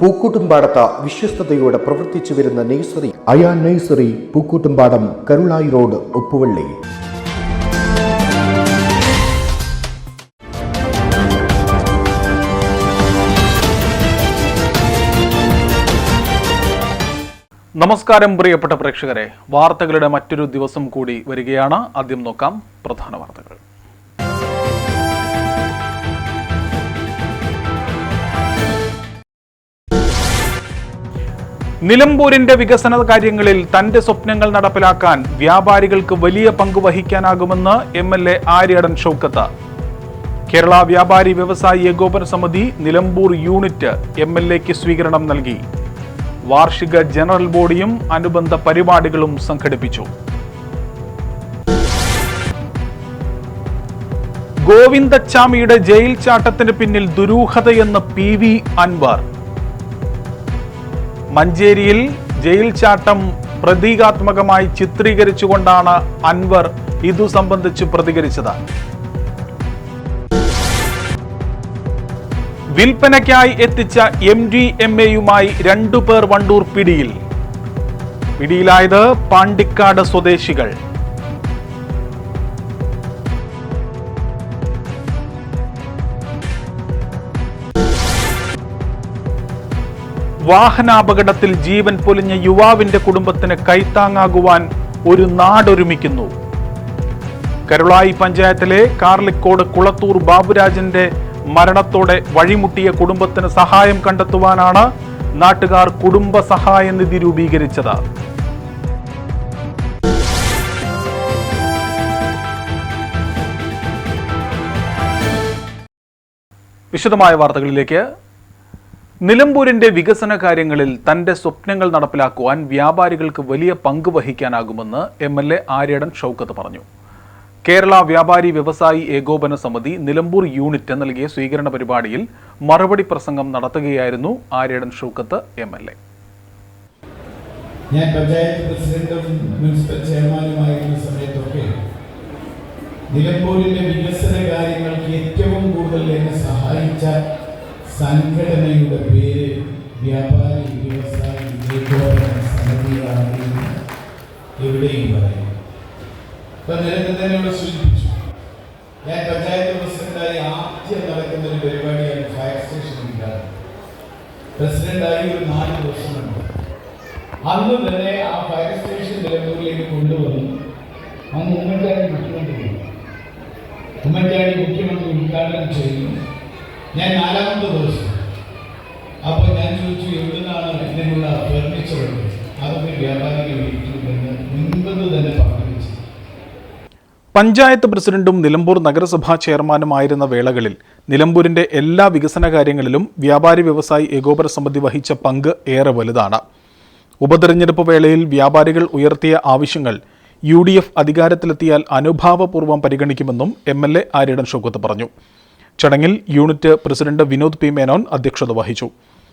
പൂക്കൂട്ടുംപാടത്ത് വിശ്വസ്തയോടെ പ്രവർത്തിച്ചു വരുന്ന nursery Ayan nursery Pookkottumpadam Karulayi road Uppuvalli. നമസ്കാരം പ്രിയപ്പെട്ട പ്രേക്ഷകരെ വാർത്തകളുടെ മറ്റൊരു ദിവസം കൂടി വരികയാണ്. ആദ്യം നോക്കാം പ്രധാന വാർത്തകൾ. നിലമ്പൂരിന്റെ വികസന കാര്യങ്ങളിൽ തന്റെ സ്വപ്നങ്ങൾ നടപ്പിലാക്കാൻ വ്യാപാരികൾക്ക് വലിയ പങ്ക് വഹിക്കാനാകുമെന്ന് M L A Aryadan Shoukath. Kerala വ്യാപാരി വ്യവസായി ഏകോപന സമിതി നിലമ്പൂർ യൂണിറ്റ് എം എൽ എക്ക് സ്വീകരണം നൽകി. വാർഷിക ജനറൽ ബോഡിയും അനുബന്ധ പരിപാടികളും സംഘടിപ്പിച്ചു. ഗോവിന്ദച്ചാമിയുടെ ജയിൽ ചാട്ടത്തിന് പിന്നിൽ ദുരൂഹതയെന്ന് പി വി അൻവർ. മഞ്ചേരിയിൽ ജയിൽ ചാട്ടം പ്രതീകാത്മകമായി ചിത്രീകരിച്ചുകൊണ്ടാണ് അൻവർ ഇതു സംബന്ധിച്ച് പ്രതികരിച്ചത്. വിൽപ്പനയ്ക്കായി എത്തിച്ച എം ഡി എം എയുമായി രണ്ടുപേർ വണ്ടൂർ പിടിയിൽ. പിടിയിലായത് പാണ്ടിക്കാട് സ്വദേശികൾ. വാഹനാപകടത്തിൽ ജീവൻ പൊലിഞ്ഞ യുവാവിന്റെ കുടുംബത്തിന് കൈത്താങ്ങാകുവാൻ ഒരു നാടൊരുമിക്കുന്നു. കരുളായി പഞ്ചായത്തിലെ കാർലിക്കോട് കുളത്തൂർ ബാബുരാജന്റെ മരണത്തോടെ വഴിമുട്ടിയ കുടുംബത്തിന് സഹായം കണ്ടെത്തുവാനാണ് നാട്ടുകാർ കുടുംബ സഹായ നിധി രൂപീകരിച്ചത്. വിശദമായ വാർത്തകളിലേക്ക് നിലമ്പൂരിന്റെ വികസന കാര്യങ്ങളിൽ തന്റെ സ്വപ്നങ്ങൾ നടപ്പിലാക്കുവാൻ വ്യാപാരികൾക്ക് വലിയ പങ്ക് വഹിക്കാനാകുമെന്ന് M L A Aryadan Shoukath പറഞ്ഞു. കേരള വ്യാപാരി വ്യവസായി ഏകോപന സമിതി നിലമ്പൂർ യൂണിറ്റ് നൽകിയ സ്വീകരണ പരിപാടിയിൽ മറുപടി പ്രസംഗം നടത്തുകയായിരുന്നു Aryadan Shoukath M L A. ഞാൻ പഞ്ചായത്ത് പ്രസിഡന്റും മുനിസിപ്പൽ ചെയർമാനുമായിരുന്ന സമയത്തൊക്കെ നിലമ്പൂരിന്റെ വികസന കാര്യങ്ങൾക്ക് ഏറ്റവും കൂടുതൽ എന്നെ സഹായിച്ച സംഘടനയുടെ പേര് വ്യാപാരി വ്യവസായി ഏകോപന സമിതിയാണ് എവിടെയും പറയും. ഇപ്പൊ നേരത്തെ തന്നെ ഇവിടെ സൂചിപ്പിച്ചു. ഞാൻ പഞ്ചായത്ത് പ്രസിഡന്റായി ആദ്യം നടക്കുന്ന ഒരു പരിപാടിയാണ് ഫയർ ഉദ്ഘാടനം പ്രസിഡന്റായി ഒരു നാല് വർഷമുണ്ട് അന്ന് തന്നെ ആ ഫയർ സ്റ്റേഷൻ നിലമ്പൂരിലേക്ക് കൊണ്ടുവന്നു അന്ന് ഉമ്മൻചാണ്ടി മുഖ്യമന്ത്രി ഉമ്മൻചാണ്ടി മുഖ്യമന്ത്രി ഉദ്ഘാടനം ചെയ്യുന്നു ഞാൻ നാലാമത്തെ ദിവസം. അപ്പോൾ ഞാൻ ചോദിച്ചു എവിടുന്നാണ് ഇതിനുള്ള ഫർണിച്ചർ അതൊക്കെ വ്യാപാരികൾ വിളിക്കുന്നുണ്ടെന്ന് മുൻപത് തന്നെ പറഞ്ഞു പഞ്ചായത്ത് പ്രസിഡന്റും നിലമ്പൂർ നഗരസഭാ ചെയർമാനുമായിരുന്ന വേളകളിൽ നിലമ്പൂരിന്റെ എല്ലാ വികസന കാര്യങ്ങളിലും വ്യാപാരി വ്യവസായി ഏകോപന സമിതി വഹിച്ച പങ്ക് ഏറെ വലുതാണ്. ഉപതെരഞ്ഞെടുപ്പ് വേളയിൽ വ്യാപാരികൾ ഉയർത്തിയ ആവശ്യങ്ങൾ യു ഡി എഫ് അധികാരത്തിലെത്തിയാൽ അനുഭാവപൂർവം പരിഗണിക്കുമെന്നും എം എൽ എ ആര്യടൻ പറഞ്ഞു. ചടങ്ങിൽ unit president Vinod P Menon അധ്യക്ഷത വഹിച്ചു.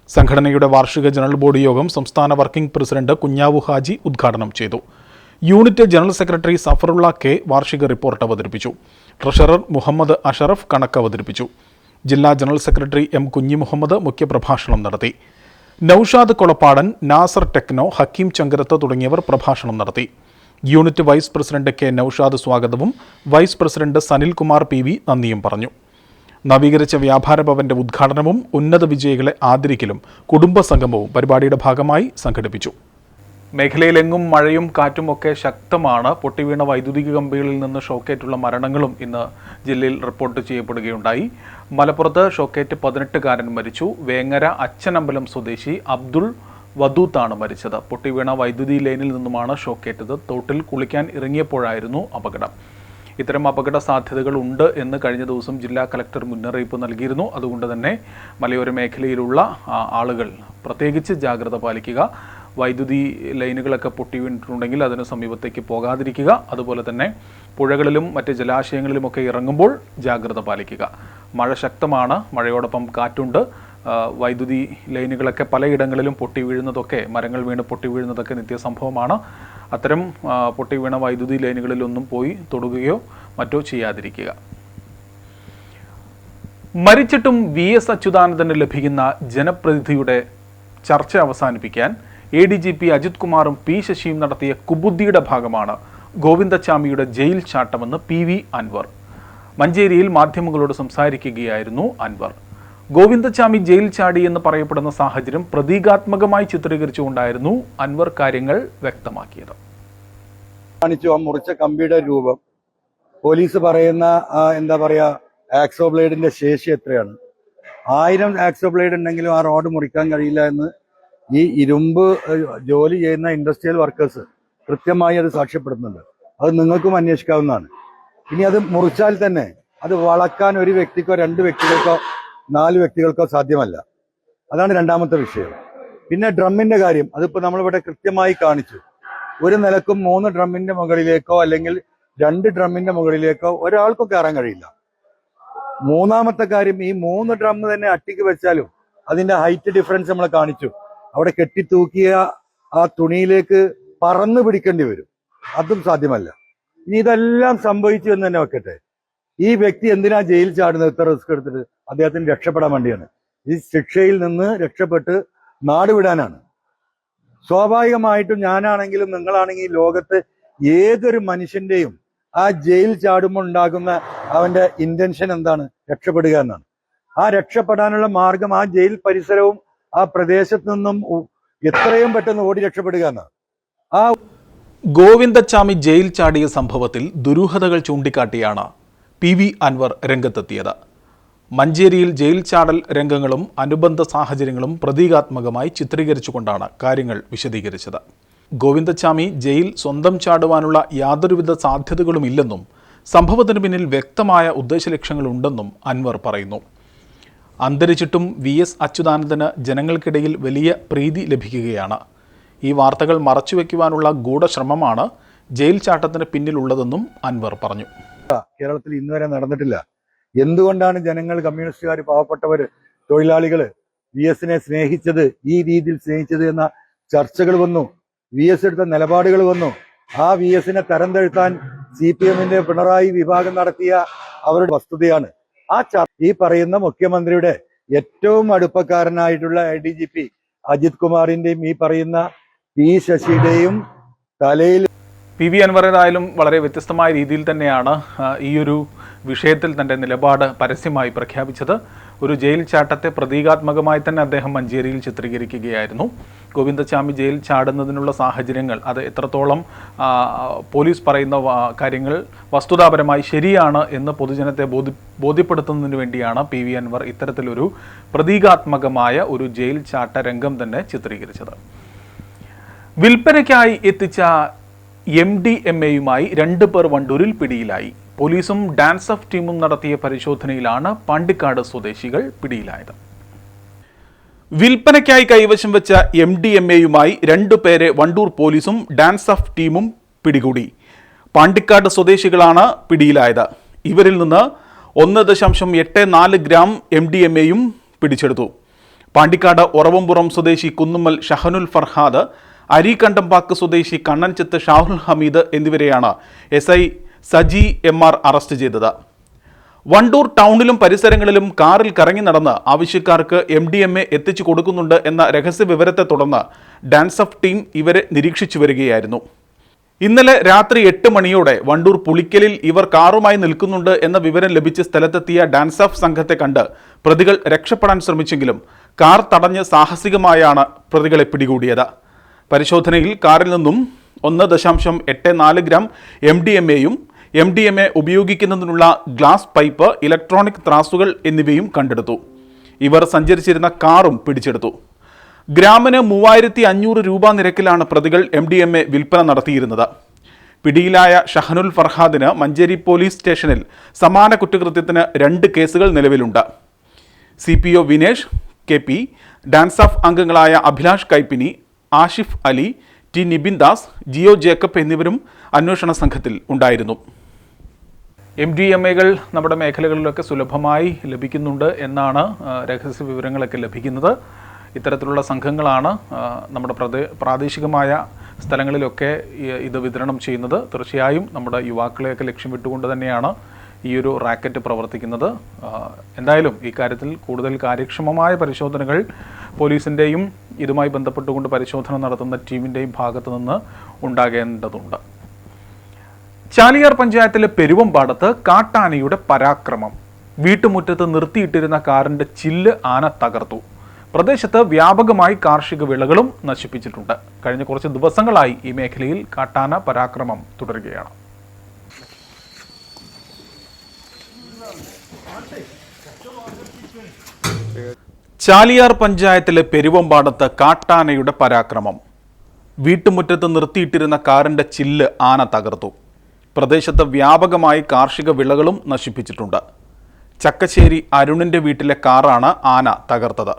സംഘടനയുടെ വാർഷിക ജനറൽ ബോഡി യോഗം സംസ്ഥാന വർക്കിംഗ് പ്രസിഡന്റ് കുഞ്ഞാവു ഹാജി ഉദ്ഘാടനം ചെയ്തു. Unit general secretary Safarulla K വാർഷിക റിപ്പോർട്ട് അവതരിപ്പിച്ചു. ട്രഷറർ മുഹമ്മദ് അഷറഫ് കണക്ക് അവതരിപ്പിച്ചു. ജില്ലാ ജനറൽ സെക്രട്ടറി എം കുഞ്ഞി മുഹമ്മദ് മുഖ്യപ്രഭാഷണം നടത്തി. നൌഷാദ് കൊളപ്പാടൻ നാസർ ടെക്നോ ഹക്കീം ചങ്കരത്ത് തുടങ്ങിയവർ പ്രഭാഷണം നടത്തി. Unit vice president K Noushad സ്വാഗതവും vice president Sanilkumar P V നന്ദിയും പറഞ്ഞു. നവീകരിച്ച വ്യാപാര ഭവന്റെ ഉദ്ഘാടനവും ഉന്നത വിജയികളെ ആദരിക്കലും കുടുംബ സംഗമവും പരിപാടിയുടെ ഭാഗമായി സംഘടിപ്പിച്ചു. മേഖലയിലെങ്ങും മഴയും കാറ്റും ഒക്കെ ശക്തമാണ്. പൊട്ടിവീണ വൈദ്യുതി കമ്പികളിൽ നിന്ന് ഷോക്കേറ്റുള്ള മരണങ്ങളും ഇന്ന് ജില്ലയിൽ റിപ്പോർട്ട് ചെയ്യപ്പെടുകയുണ്ടായി. മലപ്പുറത്ത് ഷോക്കേറ്റ് പതിനെട്ടുകാരൻ മരിച്ചു. വേങ്ങര അച്ഛനമ്പലം സ്വദേശി അബ്ദുൾ വദൂത്താണ് മരിച്ചത്. പൊട്ടിവീണ വൈദ്യുതി ലൈനിൽ നിന്നുമാണ് ഷോക്കേറ്റത്. തോട്ടിൽ കുളിക്കാൻ ഇറങ്ങിയപ്പോഴായിരുന്നു അപകടം. ഇത്തരം അപകട സാധ്യതകൾ ഉണ്ട് എന്ന് കഴിഞ്ഞ ദിവസം ജില്ലാ കലക്ടർ മുന്നറിയിപ്പ് നൽകിയിരുന്നു. അതുകൊണ്ട് തന്നെ മലയോര മേഖലയിലുള്ള ആളുകൾ പ്രത്യേകിച്ച് ജാഗ്രത പാലിക്കുക. വൈദ്യുതി ലൈനുകളൊക്കെ പൊട്ടി വീണിട്ടുണ്ടെങ്കിൽ അതിന് സമീപത്തേക്ക് പോകാതിരിക്കുക. അതുപോലെ തന്നെ പുഴകളിലും മറ്റ് ജലാശയങ്ങളിലുമൊക്കെ ഇറങ്ങുമ്പോൾ ജാഗ്രത പാലിക്കുക. മഴ ശക്തമാണ് മഴയോടൊപ്പം കാറ്റുണ്ട്. വൈദ്യുതി ലൈനുകളൊക്കെ പലയിടങ്ങളിലും പൊട്ടി വീഴുന്നതൊക്കെ മരങ്ങൾ വീണ് പൊട്ടി വീഴുന്നതൊക്കെ നിത്യസംഭവമാണ്. അത്തരം പൊട്ടി വീണ വൈദ്യുതി ലൈനുകളിലൊന്നും പോയി തൊടുകയോ മറ്റോ ചെയ്യാതിരിക്കുക. മരിച്ചിട്ടും വി എസ് അച്യുതാനന്ദന് ലഭിക്കുന്ന ജനപ്രതിനിധിയുടെ ചർച്ച അവസാനിപ്പിക്കാൻ A D G P Ajith കുമാറും പി ശശിയും നടത്തിയ കുബുദ്ധിയുടെ ഭാഗമാണ് ഗോവിന്ദച്ചാമിയുടെ ജയിൽ ചാട്ടമെന്ന് പി വി അൻവർ. മഞ്ചേരിയിൽ മാധ്യമങ്ങളോട് സംസാരിക്കുകയായിരുന്നു അൻവർ. ഗോവിന്ദച്ചാമി ജയിൽ ചാടി എന്ന് പറയപ്പെടുന്ന സാഹചര്യം പ്രതീകാത്മകമായി ചിത്രീകരിച്ചുകൊണ്ടായിരുന്നു അൻവർ കാര്യങ്ങൾ വ്യക്തമാക്കിയത്. കാണിച്ചു ആ മുറിച്ച കമ്പിയുടെ രൂപം. പോലീസ് പറയുന്ന എന്താ പറയാ ആക്സോ ബ്ലേഡിന്റെ ശേഷി എത്രയാണ്? ആയിരം ആക്സോ ബ്ലേഡ് ഉണ്ടെങ്കിലും ആ റോഡ് മുറിക്കാൻ കഴിയില്ല എന്ന് ഈ ഇരുമ്പ് ജോലി ചെയ്യുന്ന ഇൻഡസ്ട്രിയൽ വർക്കേഴ്സ് കൃത്യമായി അത് സാക്ഷ്യപ്പെടുന്നുണ്ട് അത് നിങ്ങൾക്കും അന്വേഷിക്കാവുന്നതാണ്. ഇനി അത് മുറിച്ചാൽ തന്നെ അത് വളക്കാൻ ഒരു വ്യക്തിക്കോ രണ്ട് വ്യക്തികൾക്കോ നാല് വ്യക്തികൾക്കോ സാധ്യമല്ല. അതാണ് രണ്ടാമത്തെ വിഷയം. പിന്നെ ഡ്രമ്മിന്റെ കാര്യം. അതിപ്പോ നമ്മളിവിടെ കൃത്യമായി കാണിച്ചു. ഒരു നിലക്കും മൂന്ന് ഡ്രമ്മിന്റെ മുകളിലേക്കോ അല്ലെങ്കിൽ രണ്ട് ഡ്രമ്മിന്റെ മുകളിലേക്കോ ഒരാൾക്കും കയറാൻ കഴിയില്ല. മൂന്നാമത്തെ കാര്യം ഈ മൂന്ന് ഡ്രം തന്നെ അട്ടിക്ക് വെച്ചാലും അതിന്റെ ഹൈറ്റ് ഡിഫറൻസ് നമ്മൾ കാണിച്ചു. അവിടെ കെട്ടിത്തൂക്കിയ ആ തുണിയിലേക്ക് പറന്നു പിടിക്കേണ്ടി വരും. അതും സാധ്യമല്ല. ഇനി ഇതെല്ലാം സംഭവിച്ചു എന്ന് തന്നെ വെക്കട്ടെ. ഈ വ്യക്തി എന്തിനാ ജയിൽ ചാടുന്നത്? ഇത്ര റിസ്ക് എടുത്തിട്ട്. അദ്ദേഹത്തിന് രക്ഷപ്പെടാൻ വേണ്ടിയാണ്. ഈ ശിക്ഷയിൽ നിന്ന് രക്ഷപ്പെട്ട് നാടുവിടാനാണ് സ്വാഭാവികമായിട്ടും ഞാനാണെങ്കിലും നിങ്ങളാണെങ്കിലും ലോകത്ത് ഏതൊരു മനുഷ്യന്റെയും ആ ജയിൽ ചാടുമ്പോൾ ഉണ്ടാകുന്ന അവന്റെ ഇന്റൻഷൻ എന്താണ്? രക്ഷപ്പെടുക എന്നാണ്. ആ രക്ഷപ്പെടാനുള്ള മാർഗം ആ ജയിൽ പരിസരവും ആ പ്രദേശത്തു നിന്നും എത്രയും പെട്ടെന്ന് ഓടി രക്ഷപ്പെടുക എന്നാണ്. ആ ഗോവിന്ദച്ചാമി ജയിൽ ചാടിയ സംഭവത്തിൽ ദുരൂഹതകൾ ചൂണ്ടിക്കാട്ടിയാണ് പി വി അൻവർ രംഗത്തെത്തിയത്. മഞ്ചേരിയിൽ ജയിൽ ചാടൽ രംഗങ്ങളും അനുബന്ധ സാഹചര്യങ്ങളും പ്രതീകാത്മകമായി ചിത്രീകരിച്ചുകൊണ്ടാണ് കാര്യങ്ങൾ വിശദീകരിച്ചത്. ഗോവിന്ദച്ചാമി ജയിൽ സ്വന്തം ചാടുവാനുള്ള യാതൊരുവിധ സാധ്യതകളുമില്ലെന്നും സംഭവത്തിന് പിന്നിൽ വ്യക്തമായ ഉദ്ദേശലക്ഷ്യങ്ങളുണ്ടെന്നും അൻവർ പറയുന്നു. അന്തരിച്ചിട്ടും വി എസ് അച്യുതാനന്ദന് ജനങ്ങൾക്കിടയിൽ വലിയ പ്രീതി ലഭിക്കുകയാണ്. ഈ വാർത്തകൾ മറച്ചുവെക്കുവാനുള്ള ഗൂഢശ്രമമാണ് ജയിൽ ചാട്ടത്തിന് പിന്നിലുള്ളതെന്നും അൻവർ പറഞ്ഞു. കേരളത്തിൽ ഇന്നുവരെ നടന്നിട്ടില്ല. എന്തുകൊണ്ടാണ് ജനങ്ങൾ കമ്മ്യൂണിസ്റ്റുകാർ പാവപ്പെട്ടവർ തൊഴിലാളികൾ വി എസിനെ സ്നേഹിച്ചത് ഈ രീതിയിൽ സ്നേഹിച്ചത് എന്ന ചർച്ചകൾ വന്നു വി എസ് എടുത്ത നിലപാടുകൾ വന്നു. ആ വി എസിനെ തരം തഴുത്താൻ സി പി എമ്മിന്റെ പിണറായി വിഭാഗം നടത്തിയ അവരുടെ വസ്തുതയാണ്. ആ ഈ പറയുന്ന മുഖ്യമന്ത്രിയുടെ ഏറ്റവും അടുപ്പക്കാരനായിട്ടുള്ള I D G P Ajith കുമാറിന്റെയും ഈ പറയുന്ന പി ശശിയുടെയും തലയിൽ പി വി അൻവറേതായാലും വളരെ വ്യത്യസ്തമായ രീതിയിൽ തന്നെയാണ് ഈ ഒരു വിഷയത്തിൽ തന്റെ നിലപാട് പരസ്യമായി പ്രഖ്യാപിച്ചത്. ഒരു ജയിൽ ചാട്ടത്തെ പ്രതീകാത്മകമായി തന്നെ അദ്ദേഹം മഞ്ചേരിയിൽ ചിത്രീകരിക്കുകയായിരുന്നു. ഗോവിന്ദസ്വാമി ജയിൽ ചാടുന്നതിനുള്ള സാഹചര്യങ്ങൾ അത് എത്രത്തോളം പോലീസ് പറയുന്ന കാര്യങ്ങൾ വസ്തുതാപരമായി ശരിയാണ് എന്ന് പൊതുജനത്തെ ബോധി ബോധ്യപ്പെടുത്തുന്നതിന് വേണ്ടിയാണ് പി വി അൻവർ ഇത്തരത്തിലൊരു പ്രതീകാത്മകമായ ഒരു ജയിൽ ചാട്ട രംഗം തന്നെ ചിത്രീകരിച്ചത്. വിൽപ്പനയ്ക്കായി എത്തിച്ച എം ഡി എം എയുമായി രണ്ട് പേർ വണ്ടൂരിൽ പിടിയിലായി. പോലീസും ഡാൻസ് ഓഫ് ടീമും നടത്തിയ പരിശോധനയിലാണ് പാണ്ടിക്കാട് സ്വദേശികൾ പിടിയിലായത്. വിൽപ്പനയ്ക്കായി കൈവശം വെച്ച എം ഡി എം എയുമായി രണ്ടുപേരെ വണ്ടൂർ പോലീസും ഡാൻസ് ഓഫ് ടീമും പിടികൂടി. പാണ്ടിക്കാട് സ്വദേശികളാണ് പിടിയിലായത്. ഇവരിൽ നിന്ന് ഒന്ന് ദശാംശം എട്ട് നാല് ഗ്രാം എം ഡി എം എയും പിടിച്ചെടുത്തു. പാണ്ടിക്കാട് ഉറവമ്പുറം സ്വദേശി കുന്നുമ്മൽ ഷഹനുൽ ഫർഹാദ് അരീകണ്ടംപാക്ക് സ്വദേശി കണ്ണൻചെത്ത് ഷാഹുൽ ഹമീദ് എന്നിവരെയാണ് S I Saji M R arrest ചെയ്തത്. വണ്ടൂർ ടൗണിലും പരിസരങ്ങളിലും കാറിൽ കറങ്ങി നടന്ന് ആവശ്യക്കാർക്ക് എം ഡി എം എ എത്തിച്ചു കൊടുക്കുന്നുണ്ട് എന്ന രഹസ്യ വിവരത്തെ തുടർന്ന് ഡാൻസ് ഓഫ് ടീം ഇവരെ നിരീക്ഷിച്ചു വരികയായിരുന്നു. ഇന്നലെ രാത്രി എട്ട് മണിയോടെ വണ്ടൂർ പുളിക്കലിൽ ഇവർ കാറുമായി നിൽക്കുന്നുണ്ട് എന്ന വിവരം ലഭിച്ച് സ്ഥലത്തെത്തിയ ഡാൻസ് ഓഫ് സംഘത്തെ കണ്ട് പ്രതികൾ രക്ഷപ്പെടാൻ ശ്രമിച്ചെങ്കിലും കാർ തടഞ്ഞ് സാഹസികമായാണ് പ്രതികളെ പിടികൂടിയത്. പരിശോധനയിൽ കാറിൽ നിന്നും ഒന്ന് ദശാംശം എട്ട് നാല് ഗ്രാം എം ഡി എം എയും എം ഡി എം എ ഉപയോഗിക്കുന്നതിനുള്ള ഗ്ലാസ് പൈപ്പ് ഇലക്ട്രോണിക് ത്രാസുകൾ എന്നിവയും കണ്ടെടുത്തു. ഇവർ സഞ്ചരിച്ചിരുന്ന കാറും പിടിച്ചെടുത്തു. ഗ്രാമിന് മൂവായിരത്തി അഞ്ഞൂറ് രൂപ നിരക്കിലാണ് പ്രതികൾ എം ഡി എം എ വിൽപ്പന നടത്തിയിരുന്നത്. പിടിയിലായ ഷഹനുൽ ഫർഹാദിന് മഞ്ചേരി പോലീസ് സ്റ്റേഷനിൽ സമാന കുറ്റകൃത്യത്തിന് രണ്ട് കേസുകൾ നിലവിലുണ്ട്. C P O Vinesh K P DANSAF അംഗങ്ങളായ അഭിലാഷ് കൈപ്പിനി ആഷിഫ് അലി ടി നിബിൻ ദാസ് ജിയോ ജേക്കബ് എന്നിവരും അന്വേഷണ സംഘത്തിൽ ഉണ്ടായിരുന്നു. എം ഡി എം എകൾ നമ്മുടെ മേഖലകളിലൊക്കെ സുലഭമായി ലഭിക്കുന്നുണ്ട് എന്നാണ് രഹസ്യ വിവരങ്ങളൊക്കെ ലഭിക്കുന്നത്. ഇത്തരത്തിലുള്ള സംഘങ്ങളാണ് നമ്മുടെ പ്രദേ പ്രാദേശികമായ സ്ഥലങ്ങളിലൊക്കെ ഇത് വിതരണം ചെയ്യുന്നത്. തീർച്ചയായും നമ്മുടെ യുവാക്കളെയൊക്കെ ലക്ഷ്യം വിട്ടുകൊണ്ട് തന്നെയാണ് ഈ ഒരു റാക്കറ്റ് പ്രവർത്തിക്കുന്നത് എന്തായാലും ഈ കാര്യത്തിൽ കൂടുതൽ കാര്യക്ഷമമായ പരിശോധനകൾ പോലീസിന്റെയും ഇതുമായി ബന്ധപ്പെട്ടുകൊണ്ട് പരിശോധന നടത്തുന്ന ടീമിന്റെയും ഭാഗത്തു നിന്ന് ഉണ്ടാകേണ്ടതുണ്ട്. ചാലിയാർ പഞ്ചായത്തിലെ പെരുവമ്പാടത്ത് കാട്ടാനയുടെ പരാക്രമം. വീട്ടുമുറ്റത്ത് നിർത്തിയിട്ടിരുന്ന കാറിന്റെ ചില്ല് ആന തകർത്തു. പ്രദേശത്ത് വ്യാപകമായി കാർഷിക വിളകളും നശിപ്പിച്ചിട്ടുണ്ട്. കഴിഞ്ഞ കുറച്ച് ദിവസങ്ങളായി ഈ മേഖലയിൽ കാട്ടാന പരാക്രമം തുടരുകയാണ്. ചാലിയാർ പഞ്ചായത്തിലെ പെരുവമ്പാടത്ത് കാട്ടാനയുടെ പരാക്രമം. വീട്ടുമുറ്റത്ത് നിർത്തിയിട്ടിരുന്ന കാറിന്റെ ചില്ല് ആന തകർത്തു. പ്രദേശത്ത് വ്യാപകമായി കാർഷിക വിളകളും നശിപ്പിച്ചിട്ടുണ്ട്. ചക്കശ്ശേരി അരുണിന്റെ വീട്ടിലെ കാറാണ് ആന തകർത്തത്.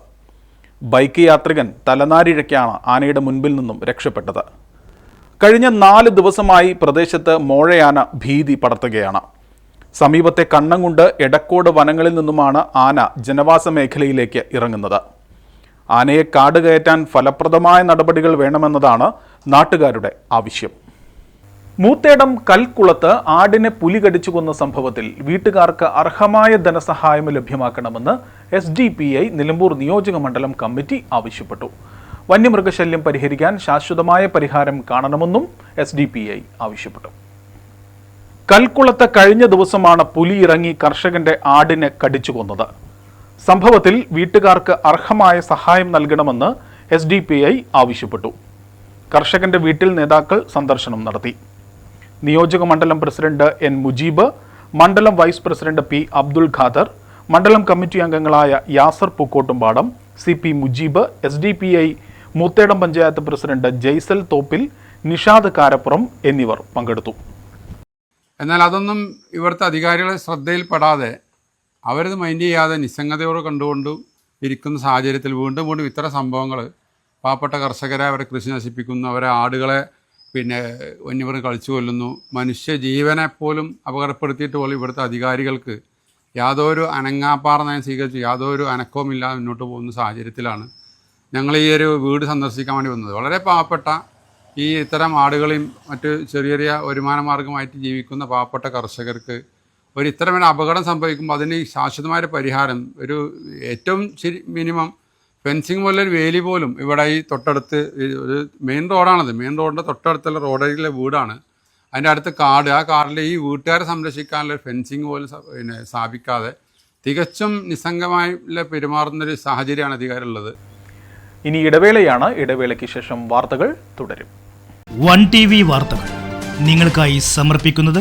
ബൈക്ക് യാത്രികൻ തലനാരിഴയ്ക്കാണ് ആനയുടെ മുൻപിൽ നിന്നും രക്ഷപ്പെട്ടത്. കഴിഞ്ഞ നാല് ദിവസമായി പ്രദേശത്ത് മോഴയാന ഭീതി പടർത്തുകയാണ്. സമീപത്തെ കണ്ണങ്ങുണ്ട് എടക്കോട് വനങ്ങളിൽ നിന്നുമാണ് ആന ജനവാസ മേഖലയിലേക്ക് ഇറങ്ങുന്നത്. ആനയെ കാട് കയറ്റാൻ ഫലപ്രദമായ നടപടികൾ വേണമെന്നതാണ് നാട്ടുകാരുടെ ആവശ്യം. മൂത്തേടം കൽക്കുളത്ത് ആടിനെ പുലി കടിച്ചു കൊന്ന സംഭവത്തിൽ വീട്ടുകാർക്ക് അർഹമായ ധനസഹായം ലഭ്യമാക്കണമെന്ന് S D P I Nilambur നിയോജക മണ്ഡലം കമ്മിറ്റി ആവശ്യപ്പെട്ടു. വന്യമൃഗശല്യം പരിഹരിക്കാൻ ശാശ്വതമായ പരിഹാരം കാണണമെന്നും എസ് ഡി പി ഐ ആവശ്യപ്പെട്ടു. കൽക്കുളത്ത് കഴിഞ്ഞ ദിവസമാണ് പുലി ഇറങ്ങി കർഷകന്റെ ആടിനെ കടിച്ചു കൊന്നത്. സംഭവത്തിൽ വീട്ടുകാർക്ക് അർഹമായ സഹായം നൽകണമെന്ന് എസ് ഡി പി ഐ ആവശ്യപ്പെട്ടു. കർഷകന്റെ വീട്ടിൽ നേതാക്കൾ സന്ദർശനം നടത്തി. നിയോജക മണ്ഡലം പ്രസിഡന്റ് എൻ മുജീബ് മണ്ഡലം vice president P Abdul Khader മണ്ഡലം കമ്മിറ്റി അംഗങ്ങളായ Yasar Pookkottumpadam C P Mujeeb S D P I Moothedam panchayat president Jaisal Thoppil Nishad Karappuram എന്നിവർ പങ്കെടുത്തു. എന്നാൽ അതൊന്നും ഇവിടുത്തെ അധികാരികളെ ശ്രദ്ധയിൽപ്പെടാതെ അവരത് മൈൻഡ് ചെയ്യാതെ നിസ്സംഗതയോട് കണ്ടുകൊണ്ട് ഇരിക്കുന്ന സാഹചര്യത്തിൽ വീണ്ടും വീണ്ടും ഇത്തരം സംഭവങ്ങൾ പാവപ്പെട്ട കർഷകരെ അവരെ കൃഷി നശിപ്പിക്കുന്നു അവരെ ആടുകളെ പിന്നെ വന്യമൃഗം കളിച്ചു കൊല്ലുന്നു. മനുഷ്യ ജീവനെ പോലും അപകടപ്പെടുത്തിയിട്ട് പോലും ഇവിടുത്തെ അധികാരികൾക്ക് യാതൊരു അനങ്ങാപ്പാറ നയം സ്വീകരിച്ച് യാതൊരു അനക്കവും ഇല്ലാതെ മുന്നോട്ട് പോകുന്ന സാഹചര്യത്തിലാണ് ഞങ്ങൾ ഈ ഒരു വീട് സന്ദർശിക്കാൻ വേണ്ടി വന്നത്. വളരെ പാവപ്പെട്ട ഈ ഇത്തരം ആടുകളെയും മറ്റ് ചെറിയ ചെറിയ വരുമാന മാർഗമായിട്ട് ജീവിക്കുന്ന പാവപ്പെട്ട കർഷകർക്ക് ഒരു ഇത്തരം ഒരു അപകടം സംഭവിക്കുമ്പോൾ അതിന് ശാശ്വതമായ പരിഹാരം ഒരു ഏറ്റവും ശരി മിനിമം ഫെൻസിങ് പോലെ ഒരു വേലി പോലും ഇവിടെ ഈ തൊട്ടടുത്ത് ഒരു മെയിൻ റോഡാണത്. മെയിൻ റോഡിന്റെ തൊട്ടടുത്തുള്ള റോഡിലെ വീടാണ്. അതിന്റെ അടുത്ത് കാട് ആ കാടിലെ ഈ വീട്ടുകാരെ സംരക്ഷിക്കാനുള്ള ഫെൻസിങ് പോലും പിന്നെ സ്ഥാപിക്കാതെ തികച്ചും നിസ്സംഗമായി പെരുമാറുന്നൊരു സാഹചര്യമാണ് അധികാരമുള്ളത്. ഇനി ഇടവേളയാണ്. ഇടവേളയ്ക്ക് ശേഷം വാർത്തകൾ തുടരും. വൺ ടി വി വാർത്തകൾ നിങ്ങൾക്കായി സമർപ്പിക്കുന്നത്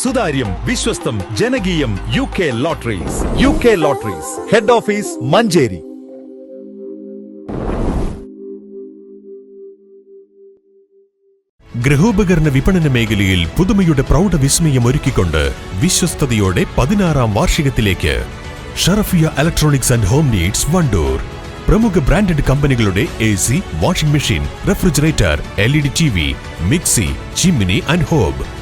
സുതാര്യം വിശ്വസ്തം ജനകീയം U K lotteries U K lotteries head office Manjeri. ഗൃഹോപകരണ വിപണന മേഖലയിൽ പുതുമയുടെ പ്രൗഢ വിസ്മയം ഒരുക്കിക്കൊണ്ട് വിശ്വസ്തയോടെ പതിനാറാം വാർഷികത്തിലേക്ക് Sharafiya electronics and home needs Wandoor. പ്രമുഖ ബ്രാൻഡഡ് കമ്പനികളുടെ A C washing machine refrigerator L E D T V mixie chimney and hob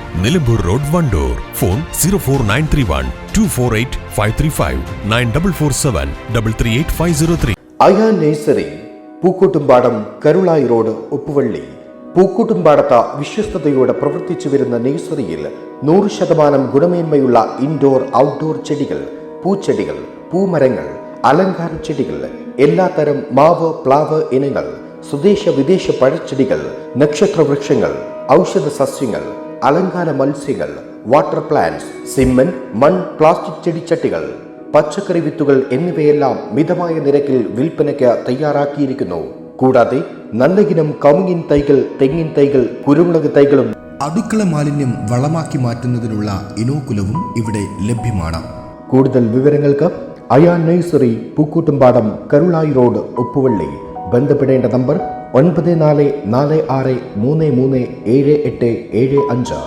Nilambur road Wandoor phone zero four nine three one two four eight five three five nine double four seven double three eight five zero three. Ayan nursery Pookkottumpadam Karulayi road Uppuvalli. പൂക്കോട്ടുംപാടത്ത വിശ്വസ്തയോടെ പ്രവർത്തിച്ചു വരുന്ന നേഴ്സറിയിൽ നൂറ് ശതമാനം ഗുണമേന്മയുള്ള indoor outdoor ചെടികൾ പൂച്ചെടികൾ പൂമരങ്ങൾ അലങ്കാര ചെടികൾ എല്ലാത്തരം മാവ് പ്ലാവ് ഇനങ്ങൾ സ്വദേശ വിദേശ പഴച്ചെടികൾ നക്ഷത്രവൃക്ഷങ്ങൾ ഔഷധ സസ്യങ്ങൾ അലങ്കാര മത്സ്യങ്ങൾ വാട്ടർ പ്ലാന്റ്സ് സിമ്മൻ മൺ പ്ലാസ്റ്റിക് ചെടിച്ചട്ടികൾ പച്ചക്കറി വിത്തുകൾ എന്നിവയെല്ലാം മിതമായ നിരക്കിൽ വിൽപ്പനയ്ക്ക് തയ്യാറാക്കിയിരിക്കുന്നു. കൂടാതെ നല്ല ഇനം കമുങ്ങിൻ തൈകൾ തെങ്ങിൻ തൈകൾ കുരുമുളക് തൈകളും അടുക്കള മാലിന്യം വളമാക്കി മാറ്റുന്നതിനുള്ള ഇനോക്കുലവും ഇവിടെ ലഭ്യമാണ്. കൂടുതൽ വിവരങ്ങൾക്ക് അയാൾ നഴ്സറി പൂക്കൂട്ടുംപാടം കരുളായി റോഡ് ഉപ്പുവള്ളി. ബന്ധപ്പെടേണ്ട നമ്പർ ഒൻപത് നാല് നാല് ആറ് മൂന്ന് മൂന്ന് ഏഴ് എട്ട് ഏഴ് അഞ്ച്.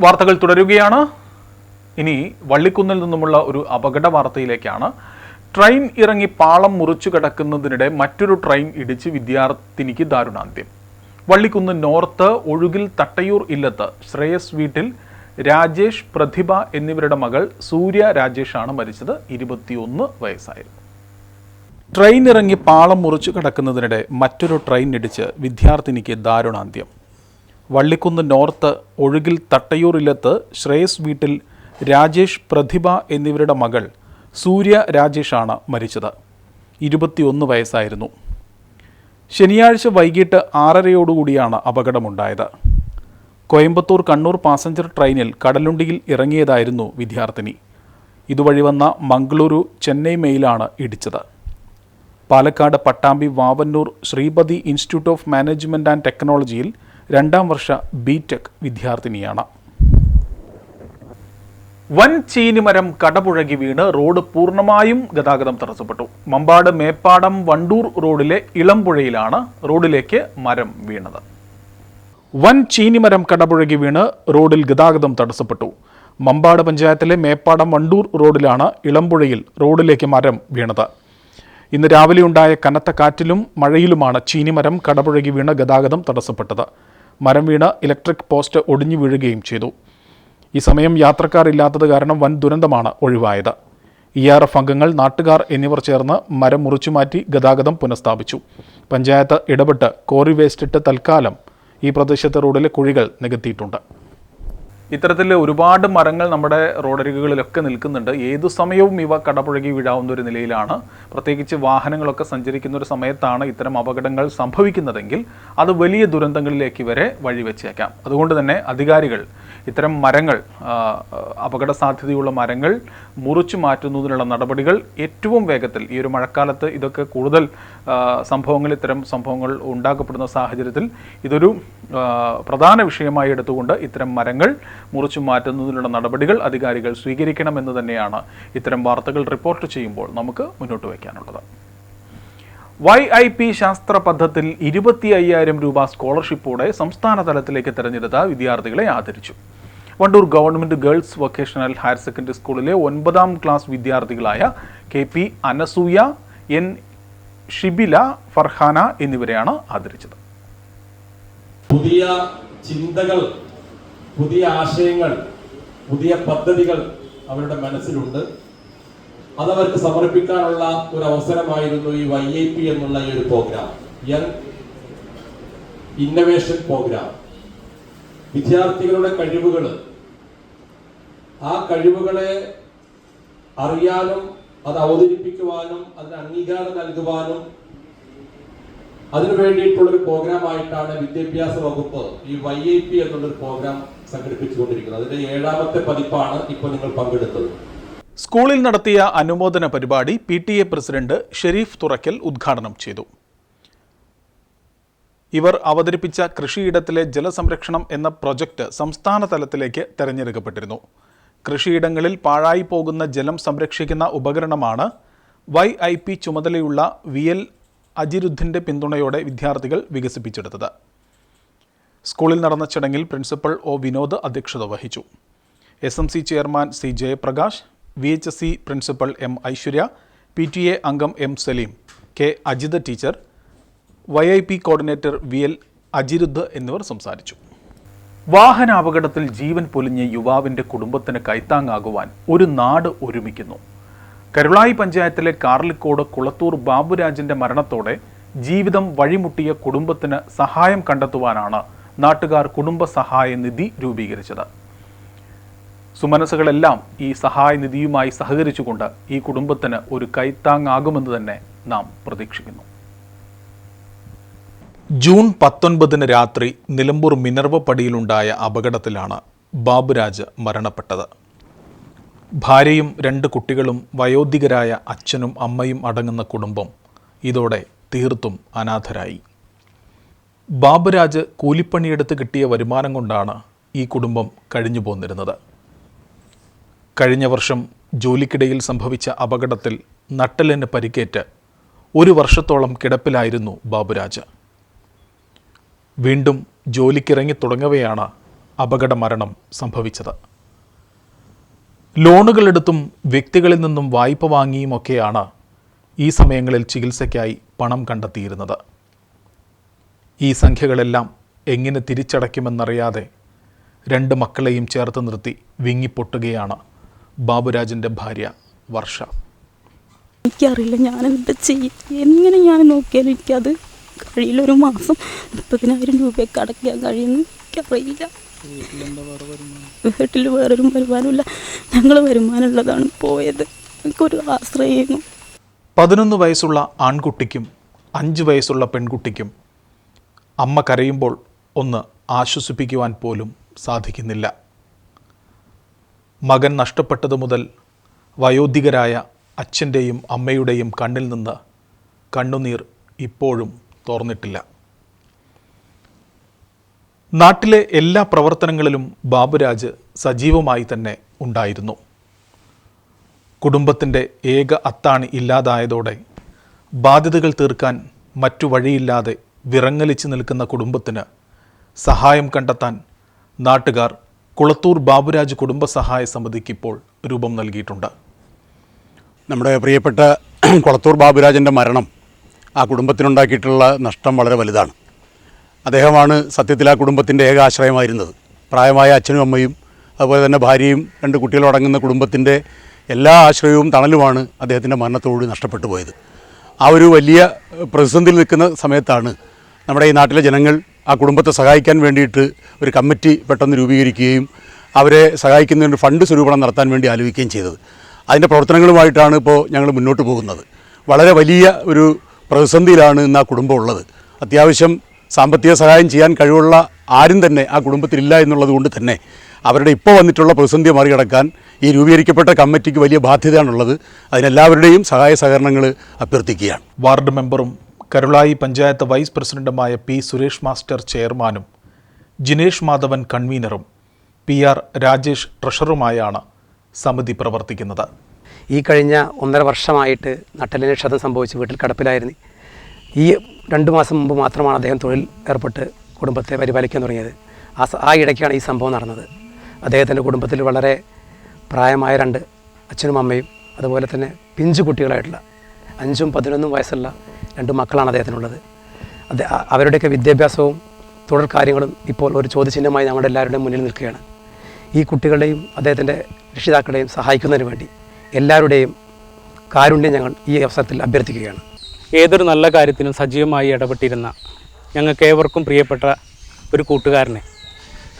വാർത്തകൾ തുടരുകയാണ്. ഇനി വള്ളിക്കുന്നിൽ നിന്നുമുള്ള ഒരു അപകട വാർത്തയിലേക്കാണ്. ട്രെയിൻ ഇറങ്ങി പാളം മുറിച്ചു കിടക്കുന്നതിനിടെ മറ്റൊരു ട്രെയിൻ ഇടിച്ച് വിദ്യാർത്ഥിനിക്ക് ദാരുണാന്ത്യം. വള്ളിക്കുന്ന് നോർത്ത് ഒഴുകിൽ തട്ടയൂർ ഇല്ലത്ത് ശ്രേയസ് വീട്ടിൽ രാജേഷ് പ്രതിഭ എന്നിവരുടെ മകൾ സൂര്യ രാജേഷാണ് മരിച്ചത്. ഇരുപത്തിയൊന്ന് വയസ്സായിരുന്നു. ട്രെയിൻ ഇറങ്ങി പാളം മുറിച്ചു കിടക്കുന്നതിനിടെ മറ്റൊരു ട്രെയിൻ ഇടിച്ച് വിദ്യാർത്ഥിനിക്ക് ദാരുണാന്ത്യം. വള്ളിക്കുന്ന് നോർത്ത് ഒഴുകിൽ തട്ടയൂറിലെത്ത് ശ്രേയസ് വീട്ടിൽ രാജേഷ് പ്രതിഭ എന്നിവരുടെ മകൾ സൂര്യ രാജേഷാണ് മരിച്ചത്. ഇരുപത്തിയൊന്ന് വയസ്സായിരുന്നു. ശനിയാഴ്ച വൈകിട്ട് ആറരയോടുകൂടിയാണ് അപകടമുണ്ടായത്. കോയമ്പത്തൂർ കണ്ണൂർ പാസഞ്ചർ ട്രെയിനിൽ കടലുണ്ടിയിൽ ഇറങ്ങിയതായിരുന്നു വിദ്യാർത്ഥിനി. ഇതുവഴി വന്ന മംഗളൂരു ചെന്നൈ മെയിലാണ് ഇടിച്ചത്. Palakkad Pattambi Vavannur Sreepathi institute of management and ടെക്നോളജിയിൽ രണ്ടാം വർഷ ബി ടെക് വിദ്യാർത്ഥിനിയാണ്. വൻ ചീനിമരം കടപുഴകി വീണ് റോഡ് പൂർണമായും ഗതാഗതം തടസ്സപ്പെട്ടു. മമ്പാട് മേപ്പാടം വണ്ടൂർ റോഡിലെ ഇളംപുഴയിലാണ് റോഡിലേക്ക് മരം വീണത്. വൻ ചീനിമരം കടപുഴകി വീണ് റോഡിൽ ഗതാഗതം തടസ്സപ്പെട്ടു. മമ്പാട് പഞ്ചായത്തിലെ മേപ്പാടം വണ്ടൂർ റോഡിലാണ് ഇളംപുഴയിൽ റോഡിലേക്ക് മരം വീണത്. ഇന്ന് രാവിലെ ഉണ്ടായ കനത്ത കാറ്റിലും മഴയിലുമാണ് ചീനിമരം കടപുഴകി വീണ ഗതാഗതം തടസ്സപ്പെട്ടത്. മരം വീണ് ഇലക്ട്രിക് പോസ്റ്റ് ഒടിഞ്ഞു വീഴുകയും ചെയ്തു. ഈ സമയം യാത്രക്കാർ ഇല്ലാത്തത് കാരണം വൻ ദുരന്തമാണ് ഒഴിവായത്. ഇ ആർ എഫ് അംഗങ്ങൾ നാട്ടുകാർ എന്നിവർ ചേർന്ന് മരം മുറിച്ചുമാറ്റി ഗതാഗതം പുനഃസ്ഥാപിച്ചു. പഞ്ചായത്ത് ഇടപെട്ട് കോറി വേസ്റ്റിട്ട് തൽക്കാലം ഈ പ്രദേശത്തെ റോഡിലെ കുഴികൾ നികത്തിയിട്ടുണ്ട്. ഇത്തരത്തിൽ ഒരുപാട് മരങ്ങൾ നമ്മുടെ റോഡരികുകളിലൊക്കെ നിൽക്കുന്നുണ്ട്. ഏതു സമയവും ഇവ കടപുഴകി വീഴാവുന്ന ഒരു നിലയിലാണ്. പ്രത്യേകിച്ച് വാഹനങ്ങളൊക്കെ സഞ്ചരിക്കുന്ന ഒരു സമയത്താണ് ഇത്തരം അപകടങ്ങൾ സംഭവിക്കുന്നതെങ്കിൽ അത് വലിയ ദുരന്തങ്ങളിലേക്ക് വരെ വഴിവെച്ചേക്കാം. അതുകൊണ്ട് തന്നെ അധികാരികൾ ഇത്തരം മരങ്ങൾ അപകട സാധ്യതയുള്ള മരങ്ങൾ മുറിച്ചു മാറ്റുന്നതിനുള്ള നടപടികൾ ഏറ്റവും വേഗത്തിൽ ഈ ഒരു മഴക്കാലത്ത് ഇതൊക്കെ കൂടുതൽ സംഭവങ്ങൾ ഇത്തരം സംഭവങ്ങൾ ഉണ്ടാക്കപ്പെടുന്ന സാഹചര്യത്തിൽ ഇതൊരു പ്രധാന വിഷയമായി എടുത്തുകൊണ്ട് ഇത്തരം മരങ്ങൾ മുറിച്ചു മാറ്റുന്നതിനുള്ള നടപടികൾ അധികാരികൾ സ്വീകരിക്കണമെന്ന് തന്നെയാണ് ഇത്തരം വാർത്തകൾ റിപ്പോർട്ട് ചെയ്യുമ്പോൾ നമുക്ക് മുന്നോട്ട് വയ്ക്കാനുള്ളത്. വൈ ഐ പി ശാസ്ത്ര പദ്ധത്തിൽ ഇരുപത്തി അയ്യായിരം രൂപ സ്കോളർഷിപ്പോടെ സംസ്ഥാന തലത്തിലേക്ക് തെരഞ്ഞെടുത്ത വിദ്യാർത്ഥികളെ ആദരിച്ചു. Wandoor government girls vocational higher secondary സ്കൂളിലെ ഒൻപതാം class വിദ്യാർത്ഥികളായ K P Anasooya N Shibila Farhana എന്നിവരെയാണ് ആദരിച്ചത്. പുതിയ ചിന്തകൾ പുതിയ ആശയങ്ങൾ പുതിയ പദ്ധതികൾ അവരുടെ മനസ്സിലുണ്ട്. അതവർക്ക് സമർപ്പിക്കാനുള്ള ഒരു അവസരമായിരുന്നു ഈ വൈ ഐ പി എന്നുള്ള ഈ ഒരു പ്രോഗ്രാം യങ് ഇന്നവേഷൻ പ്രോഗ്രാം വിദ്യാർത്ഥികളുടെ കഴിവുകൾ ആ കഴിവുകളെ അറിയാനും അത് അവതരിപ്പിക്കുവാനും അതിന് അംഗീകാരം നൽകുവാനും അതിനു വേണ്ടിയിട്ടുള്ളൊരു പ്രോഗ്രാമായിട്ടാണ് വിദ്യാഭ്യാസ വകുപ്പ് ഈ വൈ ഐ പി എന്നുള്ളൊരു പ്രോഗ്രാം സംഘടിപ്പിച്ചുകൊണ്ടിരിക്കുന്നത്. അതിന്റെ ഏഴാമത്തെ പതിപ്പാണ് ഇപ്പോൾ നിങ്ങൾ പങ്കെടുത്തത്. സ്കൂളിൽ നടത്തിയ അനുമോദന പരിപാടി P T A president Shereef Thurakkal ഉദ്ഘാടനം ചെയ്തു. ഇവർ അവതരിപ്പിച്ച കൃഷിയിടത്തിലെ ജലസംരക്ഷണം എന്ന പ്രൊജക്ട് സംസ്ഥാന തലത്തിലേക്ക് തെരഞ്ഞെടുക്കപ്പെട്ടിരുന്നു. കൃഷിയിടങ്ങളിൽ പാഴായി പോകുന്ന ജലം സംരക്ഷിക്കുന്ന ഉപകരണമാണ് വൈ ഐ പി ചുമതലയുള്ള വി എൽ അജിരുദ്ധിന്റെ പിന്തുണയോടെ വിദ്യാർത്ഥികൾ വികസിപ്പിച്ചെടുത്തത്. സ്കൂളിൽ നടന്ന ചടങ്ങിൽ പ്രിൻസിപ്പൽ ഒ വിനോദ് അധ്യക്ഷത വഹിച്ചു. S M C chairman C Jayaprakash V H S C principal M Aishwarya P T A അംഗം M Saleem K Ajitha teacher Y I P coordinator V L Ajirudh എന്നിവർ സംസാരിച്ചു. വാഹനാപകടത്തിൽ ജീവൻ പൊലിഞ്ഞ യുവാവിന്റെ കുടുംബത്തിന് കൈത്താങ്ങാകുവാൻ ഒരു നാട് ഒരുമിക്കുന്നു. കരുളായി പഞ്ചായത്തിലെ കാർലിക്കോട് കുളത്തൂർ ബാബുരാജിന്റെ മരണത്തോടെ ജീവിതം വഴിമുട്ടിയ കുടുംബത്തിന് സഹായം കണ്ടെത്തുവാനാണ് നാട്ടുകാർ കുടുംബ സഹായ നിധി രൂപീകരിച്ചത്. സുമനസ്സുകളെല്ലാം ഈ സഹായ നിധിയുമായി സഹകരിച്ചുകൊണ്ട് ഈ കുടുംബത്തിന് ഒരു കൈത്താങ്ങാകുമെന്ന് തന്നെ നാം പ്രതീക്ഷിക്കുന്നു. ജൂൺ പത്തൊൻപതിന് രാത്രി നിലമ്പൂർ മിനർവ പടിയിലുണ്ടായ അപകടത്തിലാണ് ബാബുരാജ് മരണപ്പെട്ടത്. ഭാര്യയും രണ്ട് കുട്ടികളും വയോധികരായ അച്ഛനും അമ്മയും അടങ്ങുന്ന കുടുംബം ഇതോടെ തീർത്തും അനാഥരായി. ബാബുരാജ് കൂലിപ്പണിയെടുത്ത് കിട്ടിയ വരുമാനം കൊണ്ടാണ് ഈ കുടുംബം കഴിഞ്ഞു പോന്നിരുന്നത് കഴിഞ്ഞ വർഷം ജോലിക്കിടയിൽ സംഭവിച്ച അപകടത്തിൽ നട്ടലിന് പരിക്കേറ്റ് ഒരു വർഷത്തോളം കിടപ്പിലായിരുന്നു ബാബുരാജ്. വീണ്ടും ജോലിക്കിറങ്ങി തുടങ്ങവെയാണ് അപകട മരണം സംഭവിച്ചത്. ലോണുകളെടുത്തും വ്യക്തികളിൽ നിന്നും വായ്പ വാങ്ങിയുമൊക്കെയാണ് ഈ സമയങ്ങളിൽ ചികിത്സയ്ക്കായി പണം കണ്ടെത്തിയിരുന്നത്. ഈ സംഖ്യകളെല്ലാം എങ്ങനെ തിരിച്ചടയ്ക്കുമെന്നറിയാതെ രണ്ട് മക്കളെയും ചേർത്ത് നിർത്തി വിങ്ങിപ്പൊട്ടുകയാണ് ബാബുരാജിന്റെ ഭാര്യ വർഷ. എനിക്കറിയില്ല ഞാൻ എന്താ ചെയ്യും. എങ്ങനെ ഞാൻ നോക്കിയാലും എനിക്കത് കഴിയില്ല. ഒരു മാസം മുപ്പതിനായിരം രൂപയൊക്കെ അടയ്ക്കാൻ കഴിയുന്നു എനിക്കറിയില്ല. വീട്ടിൽ വേറൊരു വരുമാനമില്ല ഞങ്ങൾ വരുമാനമുള്ളതാണ് പോയത്. എനിക്കൊരു ആശ്രയം പതിനൊന്ന് വയസ്സുള്ള ആൺകുട്ടിക്കും അഞ്ച് വയസ്സുള്ള പെൺകുട്ടിക്കും അമ്മ കരയുമ്പോൾ ഒന്ന് ആശ്വസിപ്പിക്കുവാൻ പോലും സാധിക്കുന്നില്ല. മകൻ നഷ്ടപ്പെട്ടതു മുതൽ വയോധികരായ അച്ഛന്റെയും അമ്മയുടെയും കണ്ണിൽ നിന്ന് കണ്ണുനീർ ഇപ്പോഴും തോർന്നിട്ടില്ല. നാട്ടിലെ എല്ലാ പ്രവർത്തനങ്ങളിലും ബാബുരാജ് സജീവമായി തന്നെ ഉണ്ടായിരുന്നു. കുടുംബത്തിന്റെ ഏക അത്താണി ഇല്ലാതായതോടെ ബാധ്യതകൾ തീർക്കാൻ മറ്റു വഴിയില്ലാതെ വിറങ്ങലിച്ച് നിൽക്കുന്ന കുടുംബത്തിന് സഹായം കണ്ടെത്താൻ നാട്ടുകാർ കുളത്തൂർ ബാബുരാജ് കുടുംബ സഹായ സമിതിക്ക് ഇപ്പോൾ രൂപം നൽകിയിട്ടുണ്ട്. നമ്മുടെ പ്രിയപ്പെട്ട കുളത്തൂർ ബാബുരാജന്റെ മരണം ആ കുടുംബത്തിനുണ്ടാക്കിയിട്ടുള്ള നഷ്ടം വളരെ വലുതാണ്. അദ്ദേഹമാണ് സത്യത്തിൽ ആ കുടുംബത്തിന്റെ ഏക ആശ്രയമായിരുന്നത് പ്രായമായ അച്ഛനും അമ്മയും അതുപോലെ തന്നെ ഭാര്യയും രണ്ട് കുട്ടികളടങ്ങുന്ന കുടുംബത്തിന്റെ എല്ലാ ആശ്രയവും തണലുമാണ് അദ്ദേഹത്തിന്റെ മരണത്തോട് നഷ്ടപ്പെട്ടു പോയത്. ആ ഒരു വലിയ പ്രതിസന്ധിയിൽ നിൽക്കുന്ന സമയത്താണ് നമ്മുടെ ഈ നാട്ടിലെ ജനങ്ങൾ ആ കുടുംബത്തെ സഹായിക്കാൻ വേണ്ടിയിട്ട് ഒരു കമ്മിറ്റി പെട്ടെന്ന് രൂപീകരിക്കുകയും അവരെ സഹായിക്കുന്നതിന് ഫണ്ട് സ്വരൂപണം നടത്താൻ വേണ്ടി ആലോചിക്കുകയും ചെയ്തത്. അതിന്റെ പ്രവർത്തനങ്ങളുമായിട്ടാണ് ഇപ്പോൾ ഞങ്ങൾ മുന്നോട്ട് പോകുന്നത്. വളരെ വലിയ ഒരു പ്രതിസന്ധിയിലാണ് ഇന്ന് ആ കുടുംബം ഉള്ളത്. അത്യാവശ്യം സാമ്പത്തിക സഹായം ചെയ്യാൻ കഴിവുള്ള ആരും തന്നെ ആ കുടുംബത്തിലില്ല എന്നുള്ളത് കൊണ്ട് തന്നെ അവരുടെ ഇപ്പോൾ വന്നിട്ടുള്ള പ്രതിസന്ധിയെ മറികടക്കാൻ ഈ രൂപീകരിക്കപ്പെട്ട കമ്മിറ്റിക്ക് വലിയ ബാധ്യതയാണുള്ളത്. അതിനെല്ലാവരുടെയും സഹായ സഹകരണങ്ങൾ അഭ്യർത്ഥിക്കുകയാണ്. വാർഡ് മെമ്പറും കരുളായി പഞ്ചായത്ത് വൈസ് പ്രസിഡന്റുമായ പി സുരേഷ് മാസ്റ്റർ ചെയർമാനും ജിനേഷ് മാധവൻ കൺവീനറും പി ആർ രാജേഷ് ട്രഷറുമായാണ് സമിതി പ്രവർത്തിക്കുന്നത്. ഈ കഴിഞ്ഞ ഒന്നര വർഷമായിട്ട് നട്ടലിന് ക്ഷതം സംഭവിച്ച് വീട്ടിൽ കടപ്പിലായിരുന്നു. ഈ രണ്ട് മാസം മുമ്പ് മാത്രമാണ് അദ്ദേഹം തൊഴിൽ ഏർപ്പെട്ട് കുടുംബത്തെ പരിപാലിക്കാൻ തുടങ്ങിയത്. ആ ആ ഇടയ്ക്കാണ് ഈ സംഭവം നടന്നത്. അദ്ദേഹത്തിന്റെ കുടുംബത്തിൽ വളരെ പ്രായമായ രണ്ട് അച്ഛനും അമ്മയും അതുപോലെ തന്നെ പിഞ്ചു കുട്ടികളായിട്ടുള്ള അഞ്ചും പതിനൊന്നും വയസ്സുള്ള രണ്ട് മക്കളാണ് അദ്ദേഹത്തിനുള്ളത്. അത് അവരുടെയൊക്കെ വിദ്യാഭ്യാസവും തുടർ കാര്യങ്ങളും ഇപ്പോൾ ഒരു ചോദ്യചിഹ്നമായി ഞങ്ങളുടെ എല്ലാവരുടെയും മുന്നിൽ നിൽക്കുകയാണ്. ഈ കുട്ടികളുടെയും അദ്ദേഹത്തിന്റെ രക്ഷിതാക്കളുടെയും സഹായിക്കുന്നതിന് വേണ്ടി എല്ലാവരുടെയും കാരുണ്യം ഞങ്ങൾ ഈ അവസരത്തിൽ അഭ്യർത്ഥിക്കുകയാണ്. ഏതൊരു നല്ല കാര്യത്തിനും സജീവമായി ഇടപെട്ടിരുന്ന ഞങ്ങൾക്ക് ഏവർക്കും പ്രിയപ്പെട്ട ഒരു കൂട്ടുകാരനെ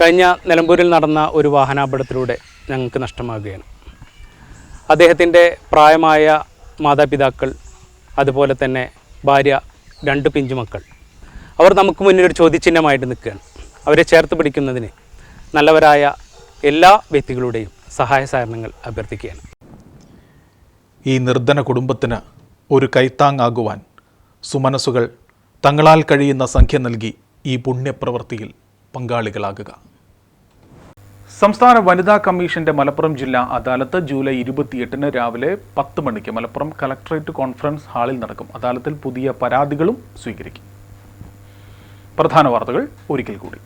കഴിഞ്ഞ നിലമ്പൂരിൽ നടന്ന ഒരു വാഹനാപകടത്തിലൂടെ ഞങ്ങൾക്ക് നഷ്ടമാകുകയാണ്. അദ്ദേഹത്തിന്റെ പ്രായമായ മാതാപിതാക്കൾ അതുപോലെ തന്നെ ഭാര്യ രണ്ട് പിഞ്ചു മക്കൾ. അവർ നമുക്ക് മുന്നിൽ ഒരു ചോദ്യചിഹ്നമായിട്ട് നിൽക്കുകയാണ്. അവരെ ചേർത്ത് പിടിക്കുന്നതിന് നല്ലവരായ എല്ലാ വ്യക്തികളുടെയും സഹായ സഹകരണങ്ങൾ അഭ്യർത്ഥിക്കുകയാണ്. ഈ നിർധന കുടുംബത്തിന് ഒരു കൈത്താങ്ങാകുവാൻ സുമനസുകൾ തങ്ങളാൽ കഴിയുന്ന സംഖ്യ നൽകി ഈ പുണ്യപ്രവൃത്തിയിൽ പങ്കാളികളാകുക. സംസ്ഥാന വനിതാ കമ്മീഷന്റെ മലപ്പുറം ജില്ലാ അദാലത്ത് ജൂലൈ ഇരുപത്തിയെട്ടിന് രാവിലെ പത്ത് മണിക്ക് മലപ്പുറം കലക്ട്രേറ്റ് കോൺഫറൻസ് ഹാളിൽ നടക്കും. അദാലത്തിൽ പുതിയ പരാതികളും സ്വീകരിക്കും. പ്രധാന വാർത്തകൾ ഒരിക്കൽ കൂടി.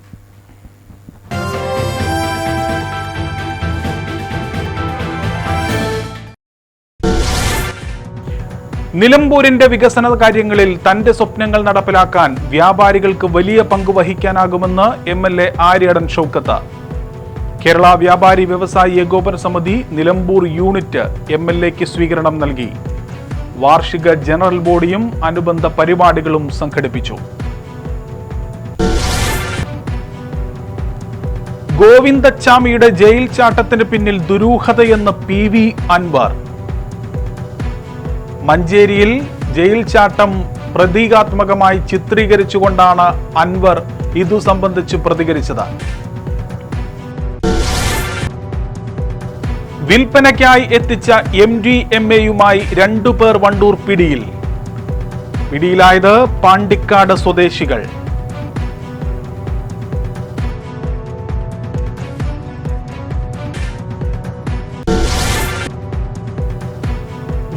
നിലമ്പൂരിന്റെ വികസന കാര്യങ്ങളിൽ തന്റെ സ്വപ്നങ്ങൾ നടപ്പിലാക്കാൻ വ്യാപാരികൾക്ക് വലിയ പങ്ക് വഹിക്കാനാകുമെന്ന് M L A Aryadan Shoukath. Kerala വ്യാപാരി വ്യവസായി ഏകോപന സമിതി നിലമ്പൂർ യൂണിറ്റ് എം എൽ എക്ക് സ്വീകരണം നൽകി. വാർഷിക ജനറൽ ബോഡിയും അനുബന്ധ പരിപാടികളും സംഘടിപ്പിച്ചു. ഗോവിന്ദച്ചാമിയുടെ ജയിൽ ചാട്ടത്തിന് പിന്നിൽ ദുരൂഹതയെന്ന് പി വി അൻവർ. മഞ്ചേരിയിൽ ജയിൽ ചാട്ടം പ്രതീകാത്മകമായി ചിത്രീകരിച്ചുകൊണ്ടാണ് അൻവർ ഇതു സംബന്ധിച്ച് പ്രതികരിച്ചത്. വിൽപ്പനയ്ക്കായി എത്തിച്ച എം ഡി എം എയുമായി രണ്ടുപേർ വണ്ടൂർ പിടിയിൽ. പിടിയിലായത് പാണ്ടിക്കാട് സ്വദേശികൾ.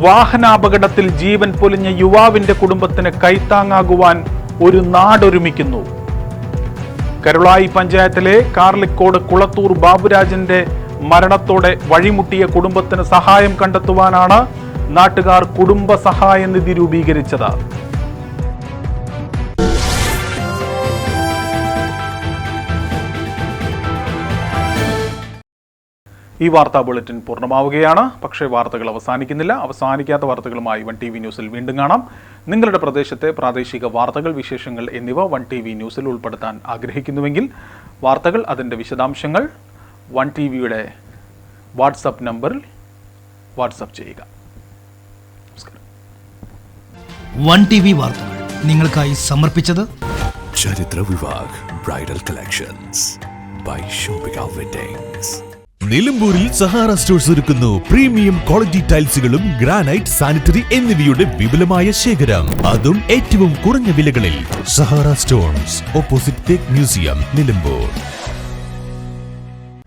വാഹനാപകടത്തിൽ ജീവൻ പൊലിഞ്ഞ യുവാവിന്റെ കുടുംബത്തിന് കൈത്താങ്ങാകുവാൻ ഒരു നാടൊരുമിക്കുന്നു. കരുളായി പഞ്ചായത്തിലെ കാർലിക്കോട് കുളത്തൂർ ബാബുരാജന്റെ മരണത്തോടെ വഴിമുട്ടിയ കുടുംബത്തിന് സഹായം കണ്ടെത്തുവാനാണ് നാട്ടുകാർ കുടുംബ സഹായ നിധി രൂപീകരിച്ചത്. ഈ വാർത്താ ബുള്ളറ്റിൻ പൂർണമാവുകയാണ്. പക്ഷേ വാർത്തകൾ അവസാനിക്കുന്നില്ല. അവസാനിക്കാത്ത വാർത്തകളുമായി വൺ ടി വി ന്യൂസിൽ വീണ്ടും കാണാം. നിങ്ങളുടെ പ്രദേശത്തെ പ്രാദേശിക വാർത്തകൾ വിശേഷങ്ങൾ എന്നിവ വൺ ടി വി ന്യൂസിൽ ഉൾപ്പെടുത്താൻ ആഗ്രഹിക്കുന്നുവെങ്കിൽ വാർത്തകൾ അതിന്റെ വിശദാംശങ്ങൾ വൺ ടി വിയുടെ വാട്സപ്പ് നമ്പറിൽ വാട്സപ്പ് ചെയ്യുക. വൺ ടി വി വാർത്തകൾ നിങ്ങൾക്കായി സമർപ്പിച്ചത് Charithra Vivah bridal collections by shopping weddings നിലമ്പൂരിൽ സഹാറ സ്റ്റോഴ്സ് ഒരുക്കുന്നു. പ്രീമിയം ക്വാളിറ്റി ടൈൽസുകളും ഗ്രാനൈറ്റ് സാനിറ്ററി എന്നിവയുടെ വിപുലമായ ശേഖരം. അതും ഏറ്റവും കുറഞ്ഞ വിലകളിൽ സഹാറ സ്റ്റോൺസ് ഓപ്പോസിറ്റ് തേക്ക് മ്യൂസിയം നിലമ്പൂർ.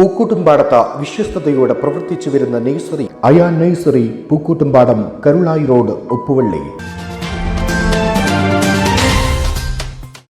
പൂക്കൂട്ടുംപാടത്ത വിശ്വസ്തയോടെ പ്രവർത്തിച്ചു വരുന്ന nursery Ayan nursery Pookkottumpadam Karulayi road Uppuvalli.